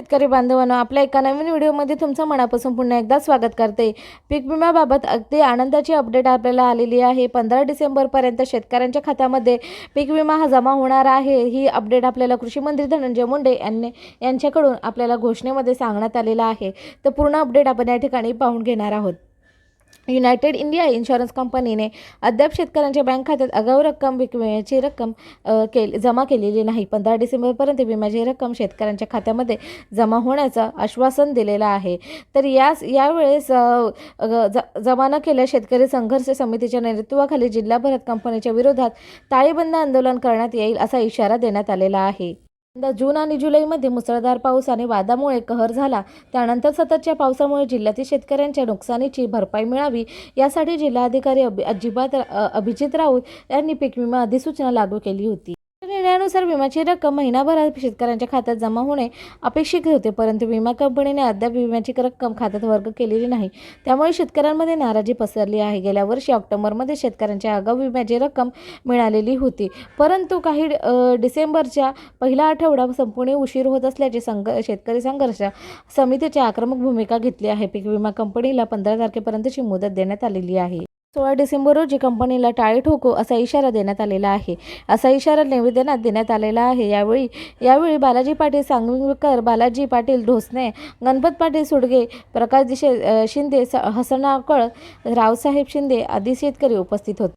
शेतकरी बांधवांनो आपल्या एका नवीन व्हिडिओमध्ये तुमचं मनापासून पुन्हा एकदा स्वागत करते. पीक विम्याबाबत अगदी आनंदाची अपडेट आपल्याला आलेली आहे. पंधरा डिसेंबरपर्यंत शेतकऱ्यांच्या खात्यामध्ये पीक विमा हा जमा होणार आहे. ही अपडेट आपल्याला कृषी मंत्री धनंजय मुंडे यांनी यांच्याकडून आपल्याला घोषणेमध्ये सांगण्यात आलेलं आहे. तर पूर्ण अपडेट आपण या ठिकाणी पाहून घेणार आहोत. युनायटेड इंडिया इन्शुरन्स कंपनीने अद्याप शेतकऱ्यांच्या बँक खात्यात आगाऊ रक्कम विम्याची रक्कम केली केल जमा केलेली नाही. पंधरा डिसेंबरपर्यंत विम्याची रक्कम शेतकऱ्यांच्या खात्यामध्ये जमा होण्याचं आश्वासन दिलेलं आहे. तर यास यावेळेस ज जमा न केल्या शेतकरी संघर्ष समितीच्या नेतृत्वाखाली जिल्हाभरात कंपनीच्या विरोधात ताळेबंद आंदोलन करण्यात येईल असा इशारा देण्यात आलेला आहे. यंदा जून आणि जुलैमध्ये मुसळधार पाऊस आणि वादामुळे कहर झाला. त्यानंतर सततच्या पावसामुळे जिल्ह्यातील शेतकऱ्यांच्या नुकसानीची भरपाई मिळावी यासाठी जिल्हाधिकारी अभि अजिबात अभिजित राऊत यांनी पीक विमा अधिसूचना लागू केली होती. निर्णयानुसार विम्याची रक्कम महिनाभरात शेतकऱ्यांच्या खात्यात जमा होणे अपेक्षित होते परंतु विमा कंपनीने अद्याप विम्याची रक्कम खात्यात वर्ग केलेली नाही. त्यामुळे शेतकऱ्यांमध्ये नाराजी पसरली आहे. गेल्या वर्षी ऑक्टोबरमध्ये शेतकऱ्यांच्या आगाऊ विम्याची रक्कम मिळालेली होती. परंतु काही डिसेंबरच्या पहिला आठवडा संपूर्ण उशीर होत असल्याचे संघ शेतकरी संघर्ष समितीची आक्रमक भूमिका घेतली आहे. पीक विमा कंपनीला पंधरा तारखेपर्यंतची मुदत देण्यात आलेली आहे. सोळा डिसेंबर रोजी कंपनीला टाळी ठोकू असा इशारा देण्यात आलेला आहे. असा इशारा निवेदनात देण्यात आलेला आहे. यावेळी यावेळी बालाजी पाटील सांगवीकर बालाजी पाटील ढोसणे गणपत पाटील सुडगे प्रकाश दिशे शिंदे स- हसनाकळ रावसाहेब शिंदे आदी शेतकरी उपस्थित होते.